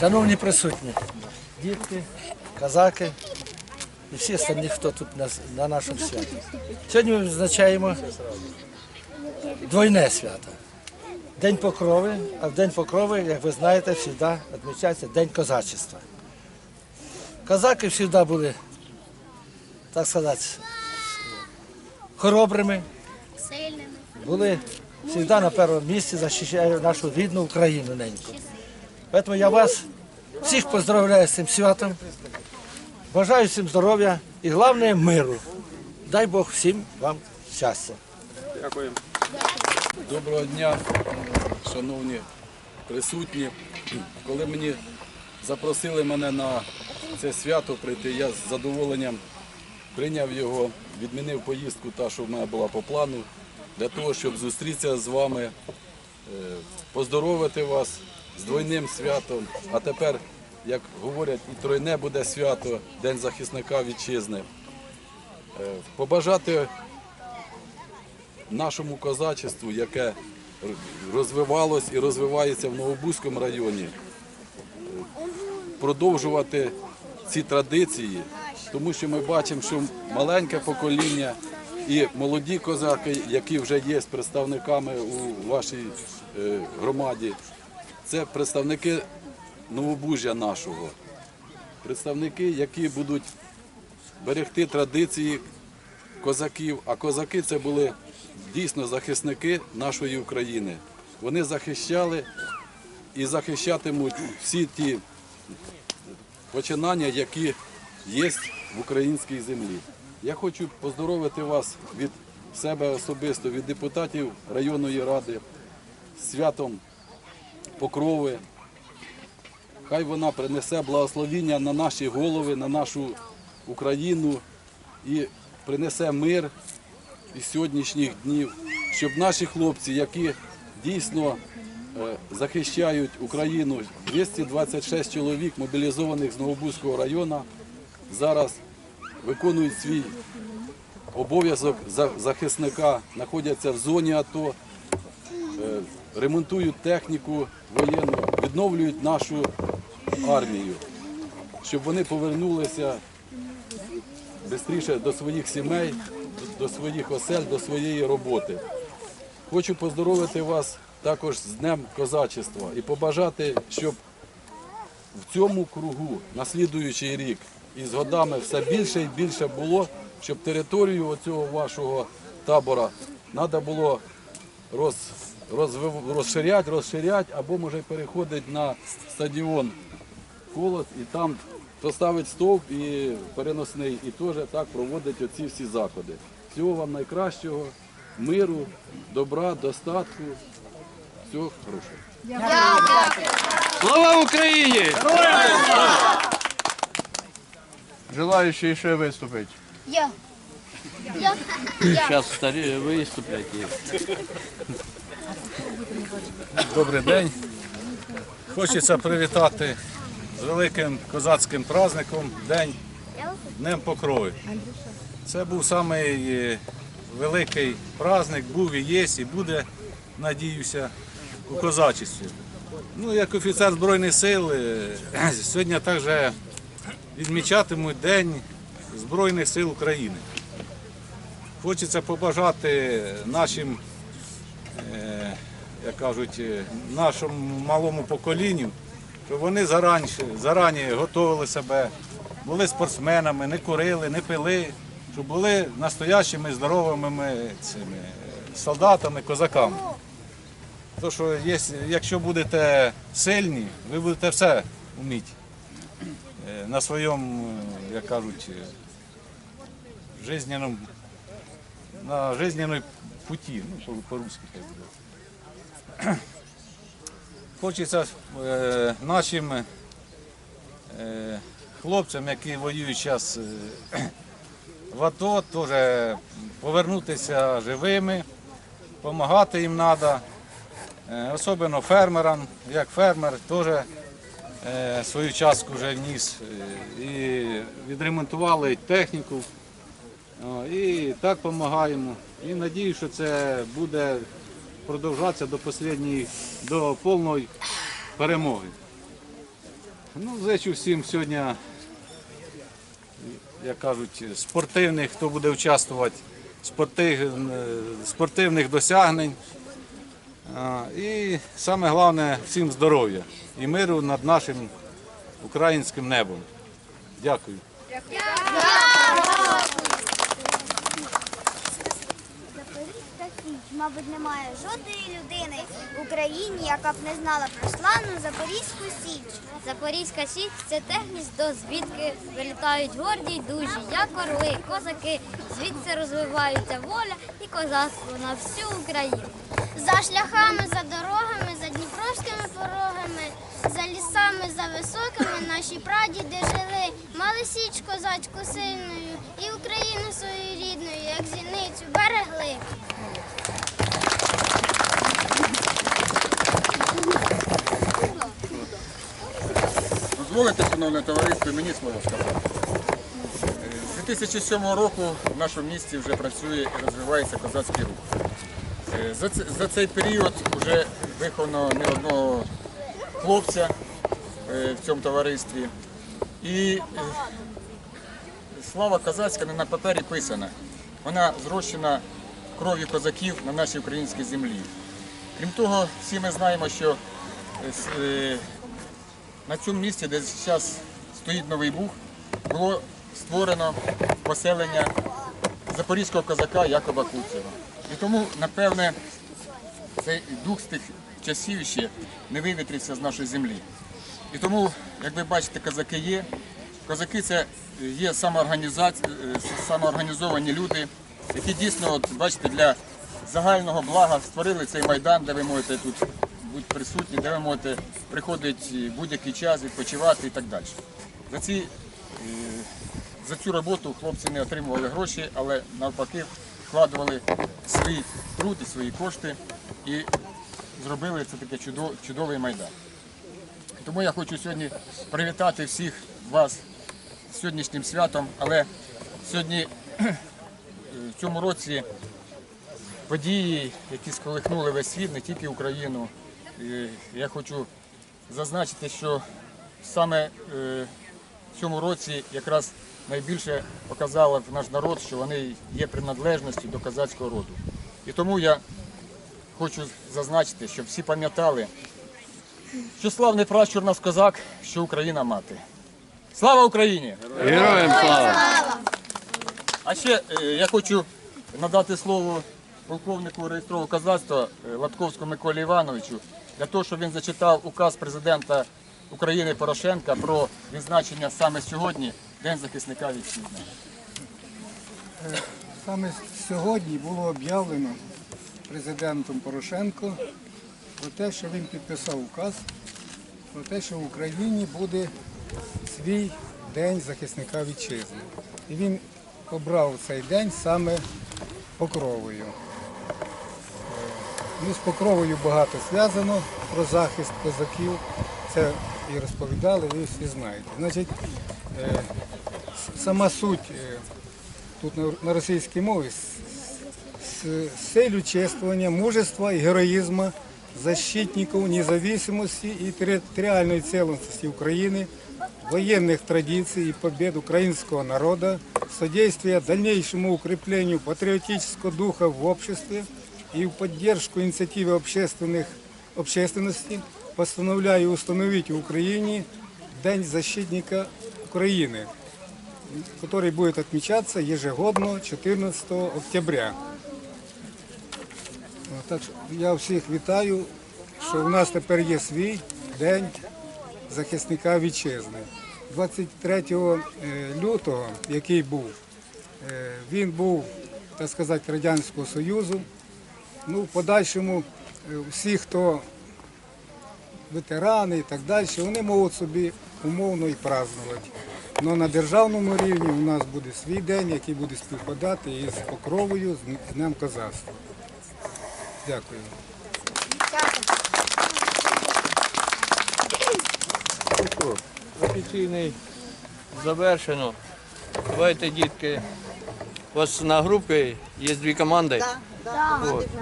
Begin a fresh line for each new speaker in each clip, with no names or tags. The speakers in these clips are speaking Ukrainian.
Шановні присутні, дітки, казаки і всі остальні, хто тут на, на нашому святі. Сьогодні ми відзначаємо двойне свято. День Покрови, а в День Покрови, як ви знаєте, завжди відмічається День козачества. Козаки завжди були, так сказати, хоробрими,
Сильними.
були завжди на першому місці, захищають нашу рідну Україну неньку. Тому я вас всіх поздравляю з цим святом. Бажаю всім здоров'я і головне миру. Дай Бог всім вам щастя.
Дякую. Доброго дня, шановні присутні. Коли мені запросили мене на це свято прийти, я з задоволенням прийняв його, відмінив поїздку, та, що в мене була по плану, для того, щоб зустрітися з вами, е, поздоровити вас з двойним святом. А тепер, як говорять, і тройне буде свято, День захисника вітчизни. Е, Побажати нашому козачеству, яке розвивалось і розвивається в Новобузькому районі, продовжувати ці традиції, тому що ми бачимо, що маленьке покоління і молоді козаки, які вже є представниками у вашій е, громаді, це представники Новобужжя нашого, представники, які будуть берегти традиції козаків, а козаки це були дійсно захисники нашої України. Вони захищали і захищатимуть всі ті починання, які є в українській землі. Я хочу поздоровити вас від себе особисто, від депутатів районної ради святом Покрови. Хай вона принесе благословіння на наші голови, на нашу Україну і принесе мир із сьогоднішніх днів, щоб наші хлопці, які дійсно е, захищають Україну, 226 чоловік мобілізованих з Новобузького району, зараз виконують свій обов'язок за- захисника, знаходяться в зоні АТО, е, ремонтують техніку воєнну, відновлюють нашу армію, щоб вони повернулися швидше до своїх сімей, до своїх осель, до своєї роботи. Хочу поздоровити вас також з Днем козачества і побажати, щоб в цьому кругу, наслідуючий рік, і з годами все більше і більше було, щоб територію оцього вашого табора треба було роз, розвив- розширяти, розширяти, або може переходити на стадіон колос і там поставить стовп і переносний, і теж так проводить оці всі заходи. Всього вам найкращого, миру, добра, достатку, всього хорошого.
Слава Україні! Желающие ще виступити.
Я. Я.
Зараз старі виступлять.
Добрий день. Хочеться привітати з великим козацьким праздником День Днем Покрови. Це був самий е, великий праздник, був і є, і буде, надіюся, у козачестві. Ну, як офіцер Збройних сил, е, сьогодні також відмічатимуть День Збройних сил України. Хочеться побажати нашим е, як кажуть, е, нашому малому поколінню, щоб вони зарані, зарані готували себе, були спортсменами, не курили, не пили, щоб були настоящими здоровими цими е, солдатами, козаками. То, що якщо будете сильні, ви будете все вміти на своєму, е, як кажуть, е, жизненному, на жизненній путі, ну, по- по-русски хай буде. Хочеться е, нашим е, хлопцям, які воюють зараз е, в АТО, теж повернутися живими, допомагати їм треба, е, особливо фермерам, як фермер теж свою частку вже вніс е, і відремонтували техніку. І так допомагаємо. І надію, що це буде продовжатися до останньої, до повної перемоги. Ну, зичу всім сьогодні, як кажуть, спортивних, хто буде участвувати, е, спортивних досягнень. І саме головне всім здоров'я і миру над нашим українським небом. Дякую.
Мабуть, немає жодної людини в Україні, яка б не знала про славну Запорізьку Січ.
Запорізька січ це те гніздо, звідки вилітають горді й дужі, як орли, козаки. Звідси розвиваються воля і козацтво на всю Україну.
За шляхами, за дорогами, за дніпровськими порогами, за лісами, за високими наші прадіди жили. Мали січ козацьку сильною і Україну свою рідною, як зіницю, берегли.
Дозволите, шановне товариство, мені слово сказати. З 2007 року в нашому місті вже працює і розвивається козацький рух. За, за цей період вже виховано не одного хлопця е, в цьому товаристві. І е, слава козацька не на папері писана. Вона зрощена кров'ю козаків на нашій українській землі. Крім того, всі ми знаємо, що е, на цьому місці, де зараз стоїть новий бух, було створено поселення запорізького козака Якоба Куцева. І тому, напевне, цей дух з тих часів ще не вивітрився з нашої землі. І тому, як ви бачите, козаки є. Козаки це є е, самоорганізовані люди, які дійсно, от, бачите, для загального блага створили цей майдан, де ви можете тут бути присутні, де ви можете приходити будь-який час, відпочивати і так далі. За, ці, е, за цю роботу хлопці не отримували гроші, але навпаки вкладували свій труд і свої кошти і зробили це таке чудовий майдан. Тому я хочу сьогодні привітати всіх вас з сьогоднішнім святом, але сьогодні е, в цьому році події, які сколихнули весь світ, не тільки Україну. Я хочу зазначити, що саме е, в цьому році якраз найбільше показало наш народ, що вони є приналежністю до козацького роду. І тому я хочу зазначити, щоб всі пам'ятали, що славний пращур нас козак, що Україна мати. Слава Україні!
Героям слава!
А ще е, я хочу надати слово полковнику реєстрового козацтва е, Латковському Миколі Івановичу для того, щоб він зачитав указ президента України Порошенка про відзначення саме сьогодні День захисника вітчизни.
Саме сьогодні було об'явлено президентом Порошенко про те, що він підписав указ про те, що в Україні буде свій день захисника вітчизни. І він обрав цей день саме покровою. Ну, з покровою багато зв'язано про захист козаків. Це і розповідали, ви всі знаєте. Значить, е, с- сама суть е, тут на- на російській мові с- с- целью чествования мужества и героизма защитников независимости и территориальной целостности Украины, военных традиций и побед украинского народа, содействия дальнейшему укреплению патриотического духа в обществе и в поддержку инициативы общественных, общественности постановляю установить в Украине День защитника Украины, который будет отмечаться ежегодно 14 октября. Так що я всіх вітаю, що в нас тепер є свій день захисника вітчизни. 23 е, лютого, який був, е, він був, так сказати, Радянського Союзу. Ну, в подальшому е, всі, хто ветерани і так далі, вони можуть собі умовно і празднувати. Але на державному рівні у нас буде свій день, який буде співпадати із покровою, з Днем козацтва. Дякую.
Офіційний завершено. Давайте, дітки. У вас на групі є дві команди.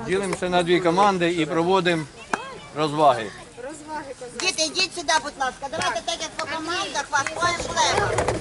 Ділимося на дві команди і проводимо розваги.
Діти, йдіть сюди, будь ласка. Давайте так, як по командах, вас двоє влево.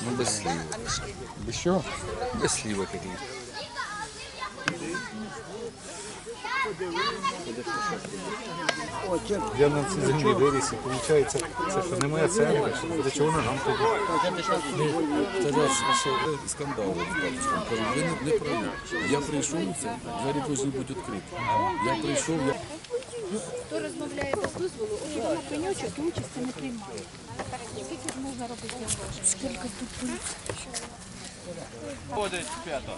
Ну, без слів. Без що? Без слівок яких.
Я на цій землі виріс, і виходить, це що не моя церква, для чого нам туди?
скандал з батюшком. Кажу, ви не, праві. Я прийшов це, двері повинні бути відкриті. Я прийшов, я
Хто розмовляє без дозволу, окрім пеньочок і участі не приймає. Скільки можна робити? Скільки тут?
Ходить п'ято.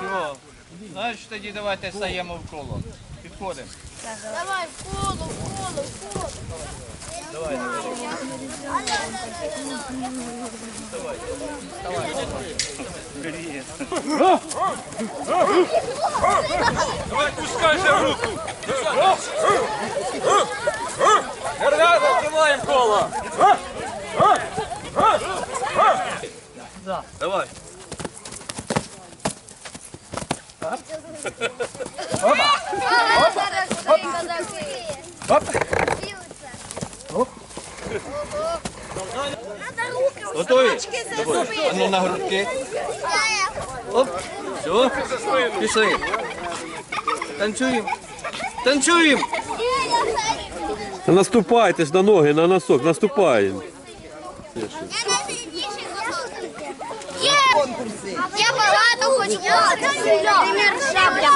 Чого? Значить тоді давайте стаємо в коло. Підходимо.
Давай, в коло, в коло, в коло.
Давай, давай. Давай, пускай же руку. Гранату снимаем коло. Давай. Опа! Опа! Опа! Опа! А ну на грудки. Оп. Все. Пішли. Танцюємо. Танцюємо.
Наступайте ж на ноги, на носок, наступаємо.
Я багато хочу. Наприклад, шабля.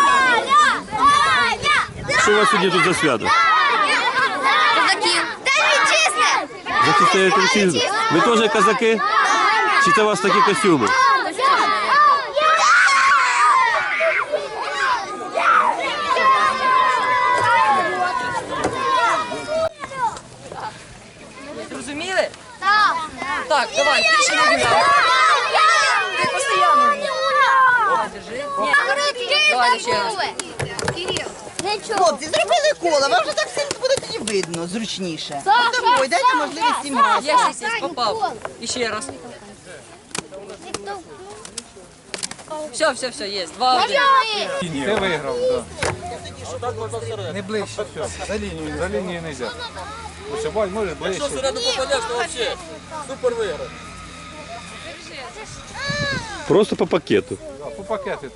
Що у вас сьогодні тут за свято?
Козаків. Та.
Захистаєте вітчизну? Ви теж козаки? Чи це у вас такі костюми?
Зрозуміли?
Так.
Так, давай, ти ще не гуляв. Ти постійно. Давай ще раз. Хлопці, зробили коло, вам вже так сильно буде тоді видно, зручніше. Домой, дайте можливість їм грати. Є, є, є, попав. І ще раз. Все, все, все, є. Два, один.
Ти виграв, так. Не ближче. За лінію, за лінію не можна. Ось, бать, можеш ближче.
Середу попадеш, то взагалі супер виграв.
Просто по пакету.
По пакету. пакети.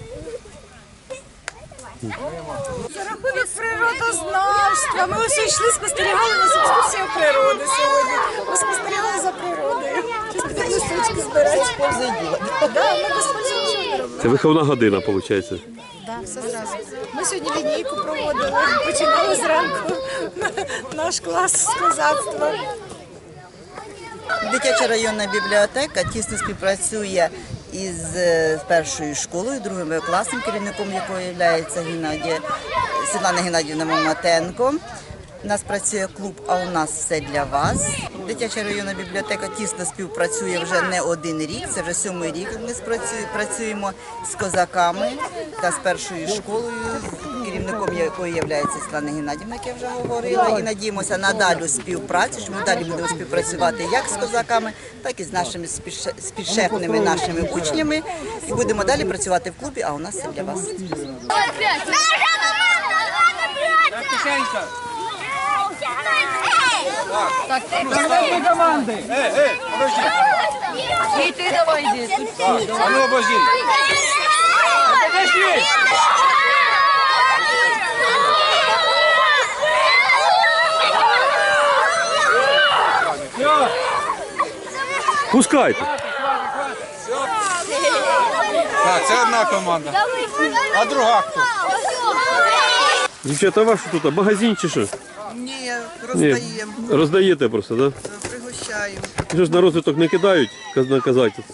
Від природознавства. Ми ось йшли, спостерігали на екскурсію природи сьогодні. Ми спостерігали за природою. Підемо листочки збирати. Да, ми
Це виховна година, виходить.
Да, все зразу. Ми сьогодні лінійку проводили. Починали зранку наш клас з козацтва.
Дитяча районна бібліотека тісно співпрацює із е, першою школою, другим класом, керівником якої є Геннадія Світлана Геннадівна Маматенко. У нас працює клуб, а у нас все для вас. Дитяча районна бібліотека тісно співпрацює вже не один рік. Це вже сьомий рік. Ми працюємо з козаками та з першою школою, керівником якої є Світлана Геннадівна, як я вже говорила. І надіємося на далі співпрацю, що ми далі будемо співпрацювати як з козаками, так і з нашими спідше- нашими учнями. І будемо далі працювати в клубі, а у нас все для вас.
Тихенько.
Так, ти
Дві команди. Ей, ей, подожди.
І ти давай йди. Тут всі, давай.
А ну обожди. Подожди.
Пускайте.
Так, це одна команда. А друга хто?
Дівчата, а ваш що тут? Магазин чи що?
Ні,
Ні, роздаєте просто, так?
пригощаємо.
Да? Вже ж на розвиток не кидають на казацтво.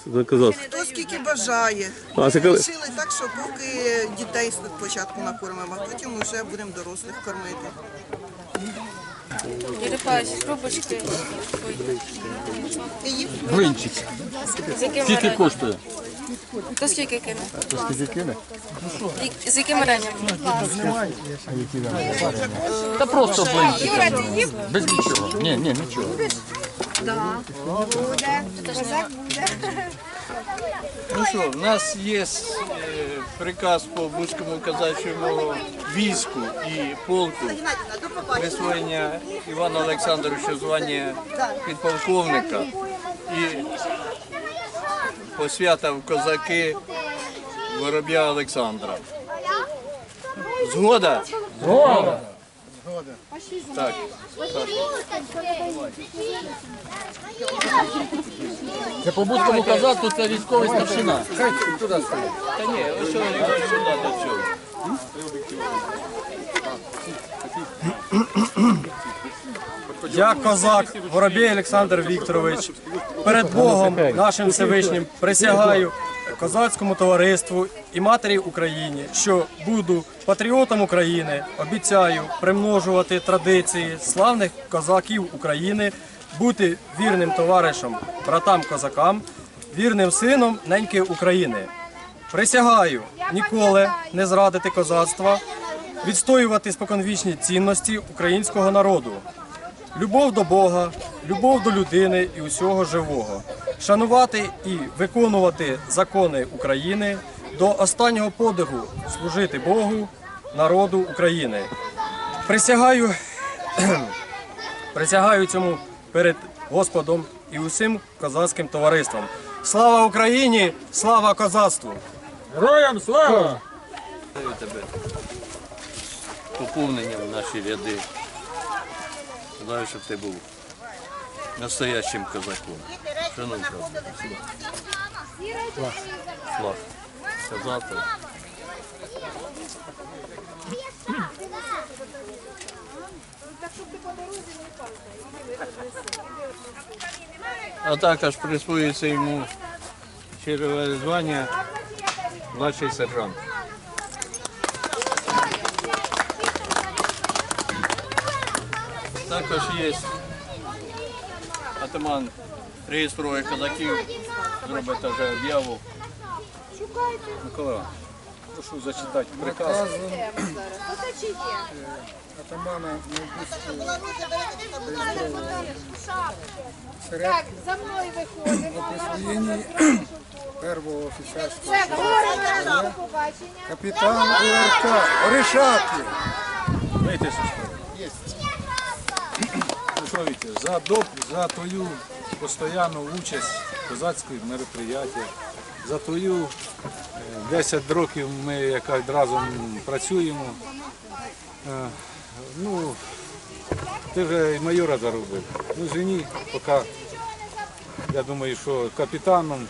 Хто скільки бажає.
вражає.
А це коли-
Рішили так, що поки дітей спочатку накормимо, а потім вже будемо дорослих кормити.
Черепаші, трубочки.
Блинчик. Скільки коштує?
То скільки кине?
То скільки кине?
І- З яким варенням?
Та просто блинчик. Без нічого. Ні, ні, нічого.
Ну що, в нас є е, приказ по Бузькому казачому війську і полку присвоєння Івана Олександровича звання підполковника і посвята в козаки Вороб'я Олександра. Згода? Згода. Так.
Це по будському казацтву це військовий старшина.
Та ні, ось сюди до цього.
Я козак Воробій Олександр Вікторович. Перед Богом нашим Всевишнім присягаю козацькому товариству і матері Україні, що буду патріотом України. Обіцяю примножувати традиції славних козаків України, бути вірним товаришем, братам козакам, вірним сином неньки України. Присягаю ніколи не зрадити козацтва, відстоювати споконвічні цінності українського народу. Любов до Бога, любов до людини і усього живого, шанувати і виконувати закони України до останнього подиху служити Богу, народу України. Присягаю, присягаю цьому перед Господом і усім козацьким товариством. Слава Україні! Слава козацтву!
Героям слава!
Тебе поповненням в наші ряди. Знаю, щоб ти був настоящим козаком. Шановні. Флаг. Казати. А також присвоюється йому чергове звання младший сержант. Також є атаман реєструє козаків, зробить вже об'яву.
Микола, прошу зачитати приказ.
Наказом атамана
Так, за мною виходимо.
первого офіцерського капітан УРК Оришаки.
Дайте сюди. Ну Вітя, за, доп, за твою постійну участь в козацьких мероприятиях, за твою е, 10 років ми якось разом працюємо. Е, Ну, ти вже і майора заробив. Ну, жені, поки, я думаю, що капітаном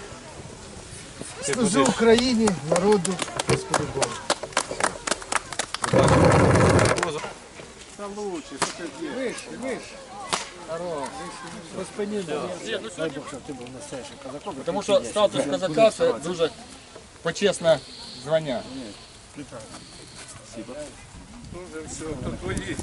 ти
Служу
будеш
Україні, народу, Господу Богу.
Та лучше, що ти.
Вище, вище.
Тому що статус казака це дуже почесне звання.
Дуже все, то твої.